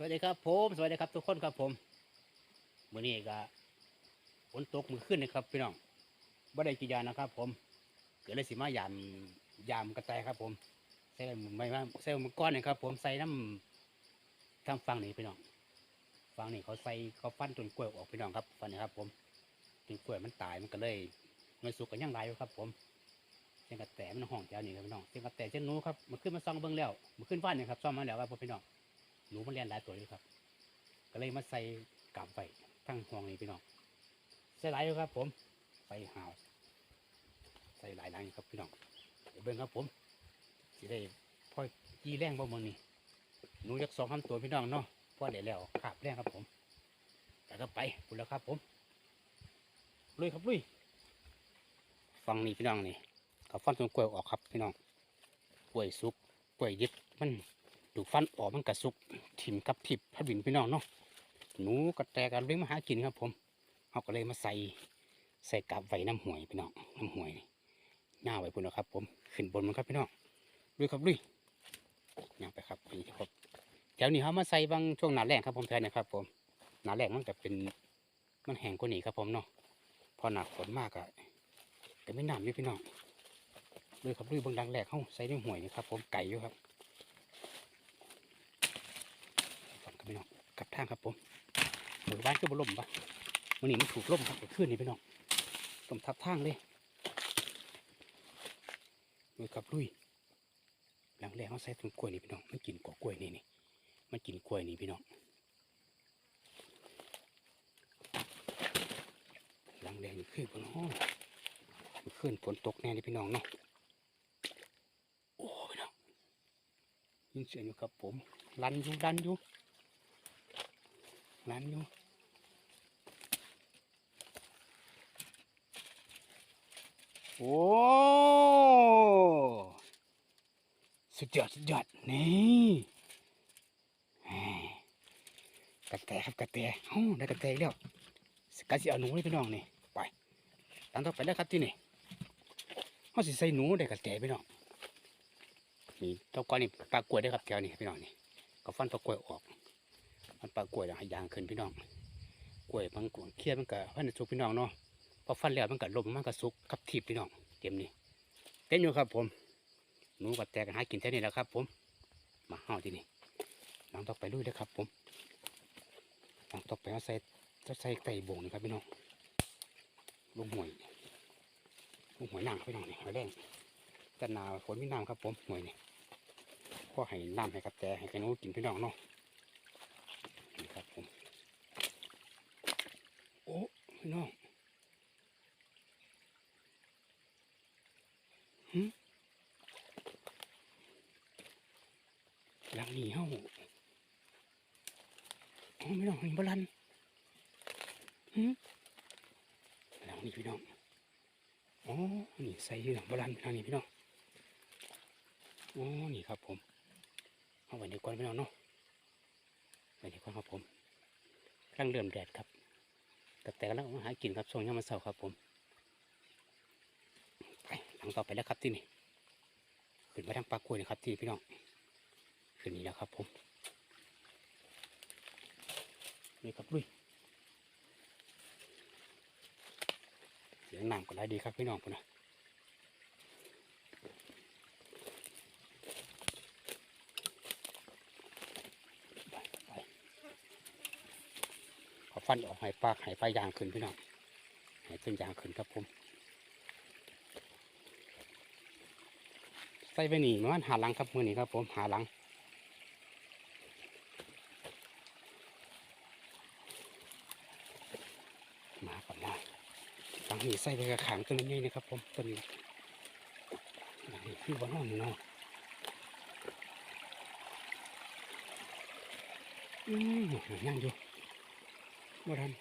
สวัสดีครับผม สวัสดีครับทุกคนครับผมวันนี้ก็ฝนตกมือขึ้นนะครับพี่น้องบ่ได้กี่ยานนะครับ ผม เกิดเลยสิมายามยามกระแตครับ ผมใส่ไม่ว่าใส่มือก้อนะครับ ผมใส่น้ำทางฟังนี่พี่น้องฟังนี่เขาใส่เขาฟันต้นกล้วยออกพี่น้องครับฟันนี่ครับ ผมต้นกล้วยมันตายมันก็เลยมันสุกกันยังไรอยู่ครับ ผมเส้นกระแตมันห้องแถวนี้ครับพี่น้องเส้นกระแตเส้นนู้ครับมันขึ้นมาซ่องเบิ้องแล้วมันขึ้นฟันนี่ครับซ่อมมาแล้วครับพี่น้อง หนูมันเรียนหลายตัวเลยครับ ก็เลยมาใส่กาบไฟทั้งห้องนี้พี่น้องใส่หลายอยู่ครับ ผมใส่หาวใส่หลายหลังครับพี่น้องเดี๋ยวเบิ่งครับผมสิได้พ่อจีแรงบ่มืองนี้หนูยักสองคำตัวพี่น้องเนาะพ่อเดี๋ยวแล้วขาบแรงครับผมแต่ก็ไปพูดแล้วครับ ผมลุยครับลุยฟังนี่พี่น้องนี่กับฟันต้นกล้วยออกครับพี่น้องกล้วยสุกกล้วยยึดมัน ดูฟันออกมันกระสุกถิ่มกับทิบพัดบินพี่น้องเนาะหนูกระแตกันเลี้ยงมาหากินครับผมเขาก็เลยมาใส่ใส่กาบไว้น้ำห่วยพี่น้องน้ำห่วยนี่หน้าไว้พุ่นแล้วครับ ผมขึ้นบนมันครับพี่น้องลุยครับลุยย่างไปครับนี่ครับแถวนี้เขามาใส่บางช่วงหนาแรงครับผมแทนนะครับ ผมหนาแรงมันจะเป็นมันแห้งกว่านี้ครับผมเนาะพอหนาฝนมากอะแต่ไม่น้ำนี่พี่น้องลุยครับลุยเบางดังแรกเขาใส่ในห่วยนี่ครับ ผมไก่อยู่ครับ ฝัน กับพี่น้องกลับทางครับผมหมู่บ้านก็บล่มปะวันนี้มันถูกล่มครับเกิดขึ้นนี่พี่น้องล่มทับทางเลยลุยกับลุยหลังแรกเขาใส่ต้นกล้วยนี่พี่น้องมันกินกอกล้วยนี่นี่มันกินกล้วยนี่พี่น้องหลังแรกนี่คือบนห้องมันขึ้นฝนตกแน่นี่พี่น้องเนาะโอ้พี่น้องยินเสียงอยู่ครับผมรันอยู่รันอยู่ นั้นอยู่โอ้สุดยอดสุดยอดนี่กระแตครับกระแตโอ้ได้กระแตแล้วสกัดสิเอาหนูเลยพี่น้องนี่ไปตามต่อไปแล้วครับที่นี่เขาสิใส่หนูได้กระแตพี่น้องนี่เจ้าก้อนนี่ปลากล้วยได้ครับแถวนี้พี่น้องนี่ก็ฟันปลากล้วยออก มันปลากล้วยห้ยางขึ้นพี่น้องกล้วยมันกวางเครียดมันก็พันสุกพี่น้องเนาะพอฟันแล้วมันก็ลมมันก็สุกกับทีบพี่น้องเต็มนี่เต็มอยู่ครับผมหนูก็แตกันหากินแค่นี้แหล้วครับ ผม มาห่อที่นี่น้องต้องไปลุยเด้อครับ ผมน้องต้องไปเอาใส่ใส่ไก่โบ่งนี่ครับพี่น้องลูกหวยลูกหวยนางพี่น้องนี่หอยแดงแต่หนาฝนมีน้ำครับผมหวยนี่ก็ให้น้ำให้กับแตให้ไก่หนูกินพี่น้องเนาะ นี่ครับผม โอ้ พี่น้องหลังนี้เฮ้าโอ้พี่น้องเห็นบลันหึหลังนี้พี่น้องอ๋อนี่ใส่ที่หลังบลันทางนี้พี่น้องโอ้นี่ครับผมเอาไว้ในก้อนพี่น้องเนาะไปดีกว่าครับผมกำลังเริ่มแดดครับ แต่แต่กำลังมาหากินครับช่วงยามมันเสาร์ครับผมไปหลังต่อไปแล้วครับที่นี่ขึ้นไปทางปลากล้วยนะครับที่พี่น้องขึ้นนี่แล้วครับผมนี่ครับลุยเสียงน้ำก็ได้ดีครับพี่น้องพุ่นนะไปไป ขอ ฟันออกให้ปากให้ไฟยางขึ้นพี่น้องให้เป็นยางขึ้นครับผมใส่ไปหนีมันหาหลังครับมือนี้ครับผมหาหลังมาก่อนนะหลังนี้ใส่ไปกระขางตัวนี้นะครับผมตัวนี้หลังนี้คือบ้านนอนเนาะอืมยังอยู่ บ่ทัน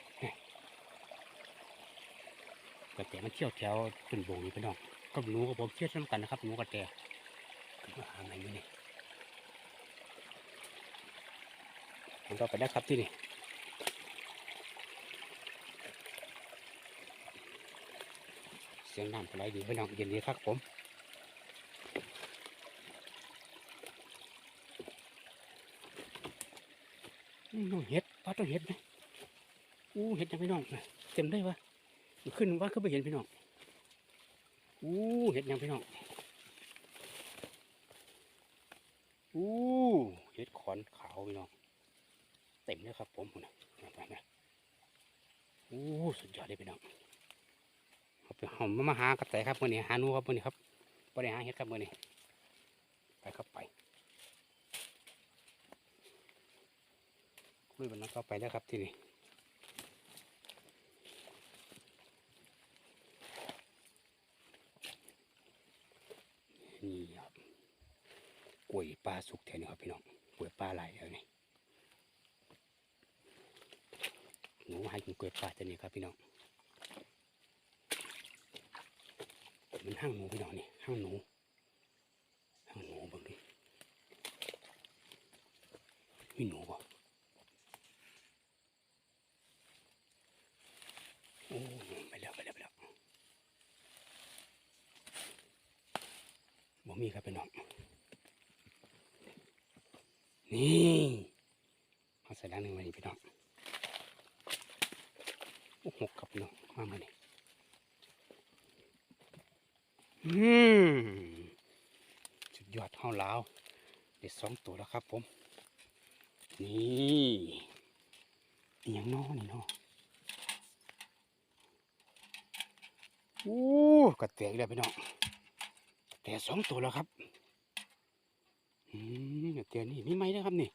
กระแตมันเที่ยวแถวต้นโบงนี่พี่น้องก็หนูกับผมเที่ยวซ้ำกันนะครับหนูกระแตขึ้นมาหาไหนอยู่นี่ผมก็ไปได้ครับที่นี่เสียงน้ำไหลดีพี่น้องเย็นดีครับผมนี่น้องเห็ดป้าต้องเห็ดไหม อู้เห็ดยังพี่น้องนะเต็มได้ปะขึ้นว่าขึ้นไปเห็นพี่น้องอู้เห็ดยังพี่น้องอู้เห็ดขอนขาวพี่น้องเต็มเลยครับ ผมพุ่นะไปไหอู้สุดยอดเลยพี่น้องเอาไปหอมมาหากระแตครับมื่อนี้หานูครับมื่อนี้ครับไ่ได้หาเห็ดครับมื่อนี้ไปครับไปลุยบันนั้นก็ไปแล้วครับที่นี่ครับ กล้วยปลาสุกแถวนี้ครับพี่น้องกล้วยปลาไหลแล้วนี่หนูให้กินกล้วยปลาแถวนี้ครับพี่น้องมันห้างหนูพี่น้องนี่ห้างหนูห้างหนูบังดิมีหนูบ่โอ้ไปแล้วไปแล้วไปแล้วบ่มีครับพี่น้อง นี่เอาใส่ด้านหนึ่งไว้นี่พี่น้องโอ้หกครับน้องมามานี่อืมสุดยอดเท่าลาวเด็ดสองตัวแล้วครับผม นี่อหยังน้อนี่เนาะอู้กระเตียกแล้วพี่น้องกระเตียสองตัวแล้วครับ อืมเตียวนี่มีไหมนะครับนี่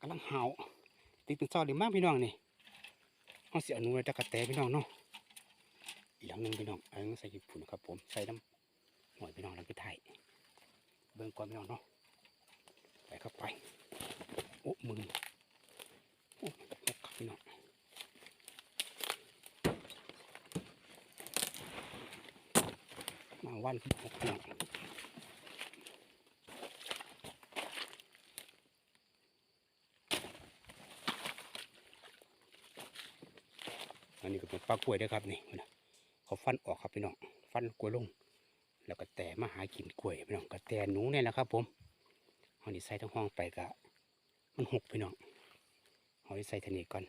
กำลังเห่าติดเป็นซอหรือมากพี่น้องนี่เอาเสียอนุเลยจะกระเตพี่น้องเนาะอีกหลังหนึ่งพี่น้องอันนี้ใส่ญี่ปุ่นครับผมใส่น้ำหน่อยพี่น้องแล้วไปถ่ายเบิ่งก่อนพี่น้องเนาะไปครับไปโอ้มือโอ้ครับพี่น้องมาวันที่หกพี่น้อง นนี้ก็เป็นปลากล้วยด้วยครับนี่นะเขาฟันออกครับพี่น้องฟันกล้วยลง แล้วก็แต่มาหากินกล้วยพี่น้องก็แต่หนูเนี่ยแหละครับ ผมเอานี่ใส่ทั้งห้องไปก็มันหกพี่น้องเอาไปใส่ทะเลก่อน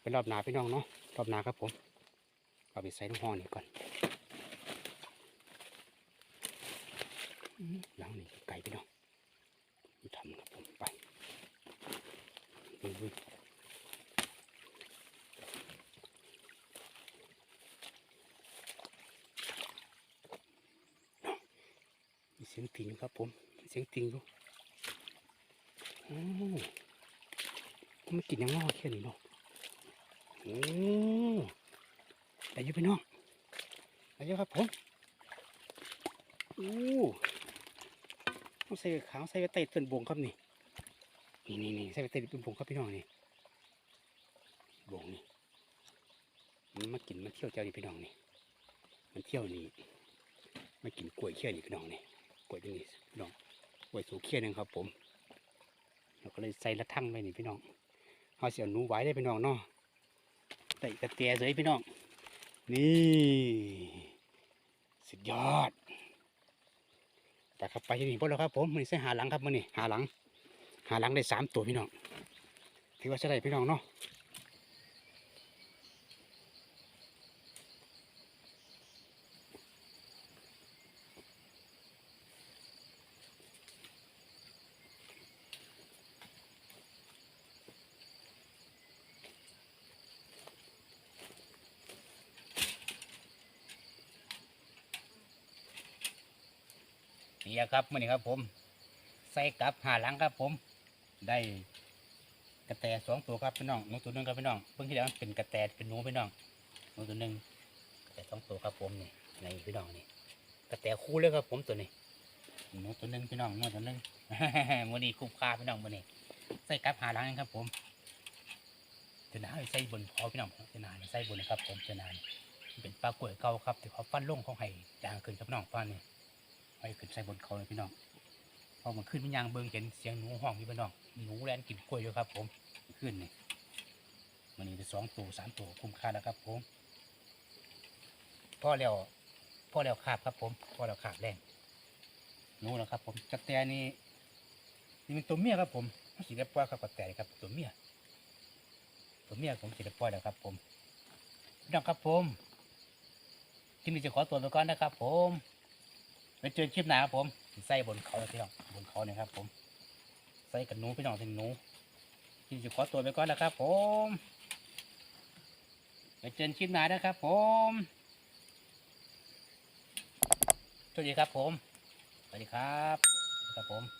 ไปรอบหนาพี่น้องเนาะรอบหนาครับผมเอาไปใส่น้ำห้องนี่ก่อนหลังนี่ไก่พี่น้องทำครับผมไปอุ้ เสียงติงครับผม เสียงติงอยู่โอ้มันกินยังงอแค่นี้เนาะโอ้แต่ยังไปน้องแต่ยังครับผมโอ้ต้องใส่ขาวใส่ไว้ใต้ต้นบงครับนี่นี่นี่นี่ใส่ไว้ใต้ต้นบงครับพี่น้องนี่บงนี่มันมากินมาเที่ยวเจ้านี่พี่น้องนี่มันเที่ยวนี่มากินกล้วยเขี้ยนี่พี่น้องนี่ กล้วยตัวนี้พี่น้องกล้วยสูเขี้ยนึงครับ ผมเราก็เลยใส่ละทั่งไปนี่พี่น้องเอาเสียหนูไว้ได้พี่น้องเนาะใส่กระเตียเลยพี่น้อง นี่ สุดยอดแต่ครับไปที่นี่พวกเราครับผมมันใส่หาหลังครับมันนี่หาหลัง หาหลังได้สามตัวพี่น้องถือว่าใช่ได้พี่น้องเนาะ นี่ครับมันนี่ครับผม ใส่กลับหาหลังครับผม ได้กระแตสองตัวครับพี่น้องหนูตัวหนึงครับพี่น้องเพิ่งที่แล้วมันเป็นกระแตเป็นหนูพี่น้องหนูตัวหนึงกระแตสองตัวครับผมนี่ในพี่น้องนี่กระแตคู่เลยครับผมตัวนี้หนูตัวหนึงพี่น้องหนูตัวหนึงมันนี้คุ้มค่าพี่น้องมันนี้ใส่กลับหาหลังครับผมจาหนาใส่บนพอพี่น้องจาหนาใส่บนนะครับผมจาหนาเป็นปลากล้วยเก่าครับที่เขาฟันลงเขาให้จางขึ้นครับน้องฟันนี่ ไปขึ้นใส่บนเขาเลยพี่น้องพอมันขึ้นมันยางเบิ่งเห็นเสียงหนูห้องพี่พี่น้องหนูแลนกินกล้วยอยู่ครับ ผมขึ้นนี่มันนี่ได้สองตัวสามตัวคุ้มค่าแล้วครับ ผมพ่อแล้วพ่อแล้วขาบครับ ผมพ่อแล้วขาบแรงหนูนะครับ ผมกระแตนี่นี่เป็นตัวเมียครับ ผมมันสีได้ปล่อยครับกระแตครับ ตัวเมียตัวเมียผมสีได้ปล่อยแล้วครับ ผมพี่น้องครับผมที่นี้จะขอตัวไปก่อนนะครับ ผม ไปเจอคลิปหน้าครับผมใส่บนเขาพี่น้องบนเขาเนี่ยครับ ผมใส่กับหนูพี่น้องถึงหนูที่จะขอตัวไปก่อนแล้วครับ ผมไปเจอคลิปหน้านะครับ ผมสวัสดีครับผมสวัสดีครับครับผม